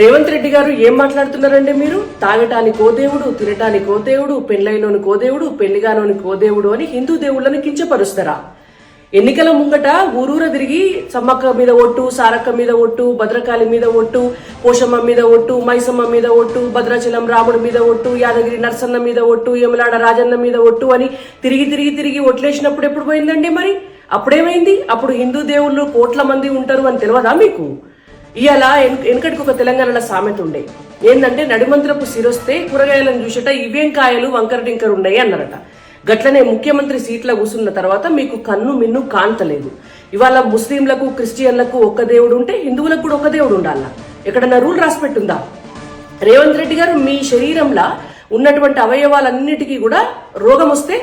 రేవంత్ రెడ్డి గారు ఏం మాట్లాడుతున్నారండి మీరు? తాగటానికి ఓ దేవుడు తినటానికి ఓ దేవుడు పెళ్ళైనోని కో దేవుడు పెళ్ళిగానోని కో దేవుడు అని హిందూ దేవుళ్ళని కించపరుస్తారా? ఎన్నికల ముంగట ఊరూర తిరిగి సమ్మక్క మీద ఒట్టు సారక్క మీద ఒట్టు భద్రకాళి మీద ఒట్టు పోషమ్మ మీద ఒట్టు మైసమ్మ మీద ఒట్టు భద్రాచలం రాముడి మీద ఒట్టు యాదగిరి నరసన్న మీద ఒట్టు యమలాడ రాజన్న మీద ఒట్టు అని తిరిగి తిరిగి తిరిగి ఒట్లేసినప్పుడు ఎప్పుడు పోయిందండి మరి? అప్పుడేమైంది? అప్పుడు హిందూ దేవుళ్ళు కోట్ల మంది ఉంటారు అని తెలియదా మీకు? ఇవాళ వెనకటికి ఒక తెలంగాణలో సామెత ఉండే. ఏంటంటే నడిమంత్రపు సిరొస్తే కూరగాయలను చూసేట ఇవేం కాయలు వంకర టింకర్ ఉన్నాయి అన్నారట. గట్లనే ముఖ్యమంత్రి సీట్లో కూసున్న తర్వాత మీకు కన్ను మిన్ను కాంతలేదు. ఇవాళ ముస్లింలకు క్రిస్టియన్లకు ఒక్క దేవుడు ఉంటే హిందువులకు కూడా ఒక దేవుడు ఉండాల? ఎక్కడన్నా రూల్ రాసిపెట్టుందా రేవంత్ రెడ్డి గారు మీ శరీరంలో ఉన్నటువంటి అవయవాలన్నిటికీ కూడా రోగం వస్తే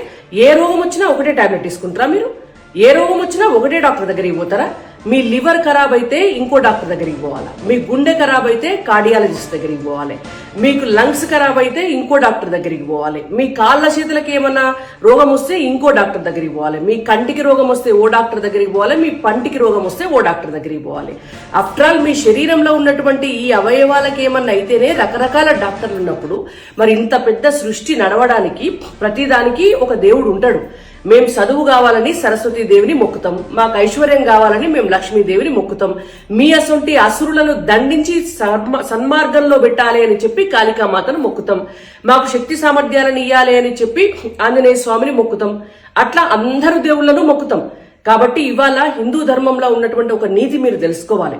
ఏ రోగం వచ్చినా ఒకటే టాబ్లెట్ తీసుకుంటారా మీరు? ఏ రోగం వచ్చినా ఒకటే డాక్టర్ దగ్గరికి పోతారా? మీ లివర్ ఖరాబ్ అయితే ఇంకో డాక్టర్ దగ్గరికి పోవాలా? మీ గుండె ఖరాబ్ అయితే కార్డియాలజిస్ట్ దగ్గరికి పోవాలి. మీకు లంగ్స్ ఖరాబ్ అయితే ఇంకో డాక్టర్ దగ్గరికి పోవాలి. మీ కాళ్ళ చేతులకి ఏమన్నా రోగం వస్తే ఇంకో డాక్టర్ దగ్గరికి పోవాలి. మీ కంటికి రోగం వస్తే ఓ డాక్టర్ దగ్గరికి పోవాలి. మీ పంటికి రోగం వస్తే ఓ డాక్టర్ దగ్గరికి పోవాలి. ఆఫ్టర్ ఆల్ మీ శరీరంలో ఉన్నటువంటి ఈ అవయవాలకి ఏమన్నా అయితేనే రకరకాల డాక్టర్లు ఉన్నప్పుడు మరి ఇంత పెద్ద సృష్టి నడవడానికి ప్రతిదానికి ఒక దేవుడు ఉంటాడు. మేము చదువు కావాలని సరస్వతి దేవిని మొక్కుతాం. మాకు ఐశ్వర్యం కావాలని మేము లక్ష్మీదేవిని మొక్కుతాం. మీ అసొంటి అసురులను దండించి సన్మ- సన్మార్గంలో పెట్టాలి అని చెప్పి కాళికామాతను మొక్కుతాం. మాకు శక్తి సామర్థ్యాలను ఇయ్యాలి అని చెప్పి ఆంజనేయ స్వామిని మొక్కుతాం. అట్లా అందరు దేవుళ్ళను మొక్కుతాం. కాబట్టి ఇవాళ హిందూ ధర్మంలో ఉన్నటువంటి ఒక నీతి మీరు తెలుసుకోవాలి.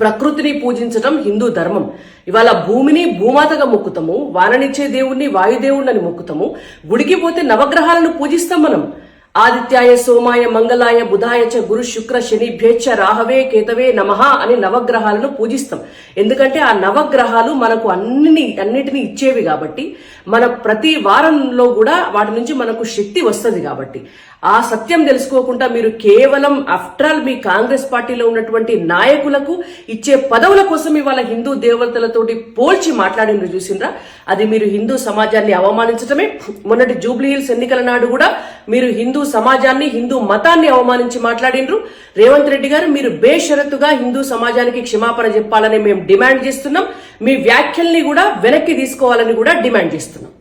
ప్రకృతిని పూజించటం హిందూ ధర్మం. ఇవాళ భూమిని భూమాతగా మొక్కుతాము వాననిచ్చే దేవుణ్ణి వాయుదేవుణ్ణి మొక్కుతాము గుడికి పోతే నవగ్రహాలను పూజిస్తాం మనం. ఆదిత్యాయ సోమాయ మంగళాయ బుధాయ చ గురు శుక్ర శనిభ్యేచ్ఛ రాహవే కేతవే నమః అని నవగ్రహాలను పూజిస్తాం. ఎందుకంటే ఆ నవగ్రహాలు మనకు అన్ని అన్నిటిని ఇచ్చేవి కాబట్టి మన ప్రతి వారంలో కూడా వాటి నుంచి మనకు శక్తి వస్తుంది కాబట్టి. ఆ సత్యం తెలుసుకోకుండా మీరు కేవలం ఆఫ్టర్ ఆల్ మీ కాంగ్రెస్ పార్టీలో ఉన్నటువంటి నాయకులకు ఇచ్చే పదవుల కోసం ఇవాళ హిందూ దేవతలతోటి పోల్చి మాట్లాడినరు చూసిండ్రా? అది మీరు హిందూ సమాజాన్ని అవమానించడమే మొన్నటి జూబ్లీ హిల్స్ ఎన్నికల నాడు కూడా మీరు హిందూ సమాజాన్ని హిందూ మతాన్ని అవమానించి మాట్లాడినరు. రేవంత్ రెడ్డి గారు మీరు బేషరతుగా హిందూ సమాజానికి క్షమాపణ చెప్పాలని మేము డిమాండ్ చేస్తున్నాం. మీ వ్యాఖ్యల్ని కూడా వెనక్కి తీసుకోవాలని కూడా డిమాండ్ చేస్తున్నాం.